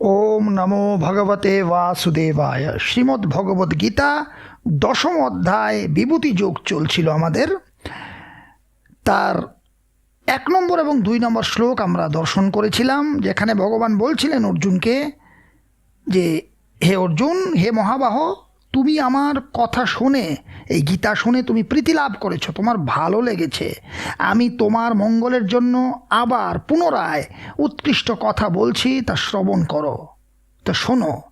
ওম নমো ভগবতে বাসুদেবায়। শ্রীমদ্ ভগবদ গীতা দশম অধ্যায় বিভূতি যোগ চলছিল আমাদের। তার এক নম্বর এবং দুই নম্বর শ্লোক আমরা দর্শন করেছিলাম, যেখানে ভগবান বলছিলেন অর্জুনকে যে, হে অর্জুন, হে মহাবাহ তুমি আমার কথা শুনে, এই গীতা শুনে তুমি প্রীতি লাভ করেছ, তোমার ভালো লেগেছে। আমি তোমার মঙ্গলের জন্য আবার পুনরায় উৎকৃষ্ট কথা বলছি, তা শ্রবণ করো। তো শোনো,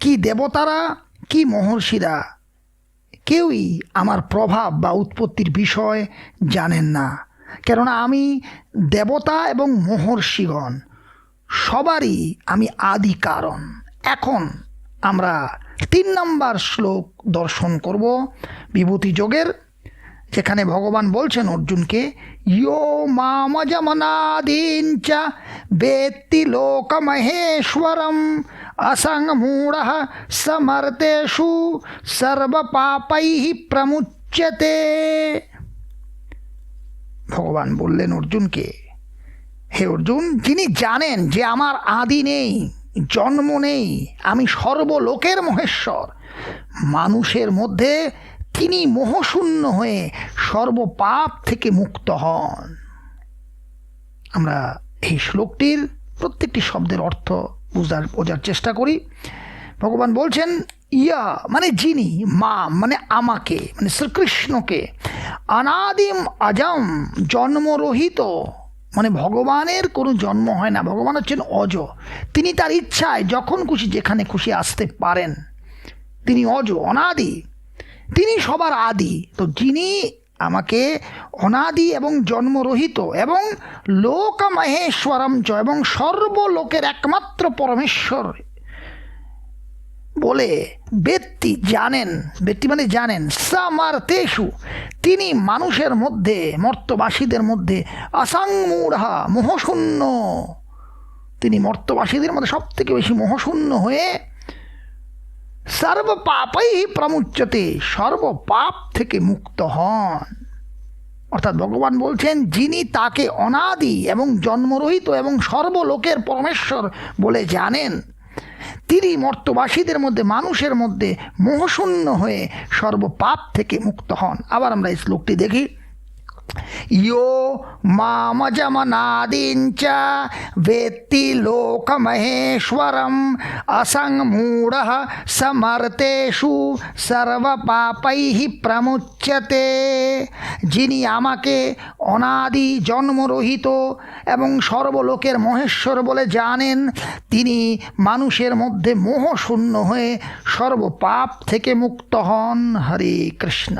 কি দেবতারা, কি মহর্ষিরা, কেউই আমার প্রভাব বা উৎপত্তির বিষয় জানেন না। কেননা আমি দেবতা এবং মহর্ষিগণ, সবারই আমি আদি কারণ। এখন আমরা তিন নম্বর শ্লোক দর্শন করব বিভূতি যোগের, যেখানে ভগবান বলছেন অর্জুনকে, ইয়ো মামজমনাদীন চ বেত্তি লোকমহেশ্বরম অসংমূঢ় সমর্তেষু সর্বপাপৈ প্রমুচ্যতে। ভগবান বললেন অর্জুনকে, হে অর্জুন, যিনি জানেন যে আমার আদি নেই জন্ম নেই, আমি সর্বলোকের মহেশ্বর। মানুষের মধ্যে তিনি মোহশূন্য হয়ে সর্বপাপ থেকে মুক্ত হন। আমরা এই শ্লোকটির প্রত্যেকটি শব্দের অর্থ বোঝার বোঝার চেষ্টা করি। ভগবান বলছেন, ইয়া মানে যিনি, মা মানে আমাকে মানে শ্রীকৃষ্ণকে, অনাদিম আজম জন্মরহিত। মানে ভগবানের কোনো জন্ম হয় না, ভগবান হচ্ছেন অজ। তিনি তার ইচ্ছায় যখন খুশি যেখানে খুশি আসতে পারেন, তিনি অজ, অনাদি। তিনি সবার আদি। তো যিনি আমাকে অনাদি এবং জন্মরহিত এবং লোকমহেশ্বরম চ এবং সর্বলোকের একমাত্র পরমেশ্বর বলে ব্যক্তি জানেন, ব্যক্তি মানে জানেন, সামার্তেষু। তিনি মানুষের মধ্যে, মর্তবাসীদের মধ্যে আসাংমূঢ়া মোহশূন্য। তিনি মর্তবাসীদের মধ্যে সব থেকে বেশি মোহশূন্য হয়ে সর্বপাপই প্রমুচ্যতে, সর্বপাপ থেকে মুক্ত হন। অর্থাৎ ভগবান বলছেন, যিনি তাকে অনাদি এবং জন্মরহিত এবং সর্বলোকের পরমেশ্বর বলে জানেন তিনি মর্তবাসীদের মধ্যে, মানুষের মধ্যে মোহশূন্য হয়ে সর্বপাপ থেকে মুক্ত হন। আবার আমরা এই শ্লোকটি দেখি। यो मामजमनादीञ्च वेत्ति लोकमहेश्वरम् असङ्मूढः समर्तेषु সর্বপাপৈः প্রমুচ্যতে যিনি আমাকে অনাদি জন্মরহিত এবং সর্বলোকের মহেশ্বর বলে জানেন তিনি মানুষের মধ্যে মোহশূন্য হয়ে সর্বপাপ থেকে মুক্ত হন হরে কৃষ্ণ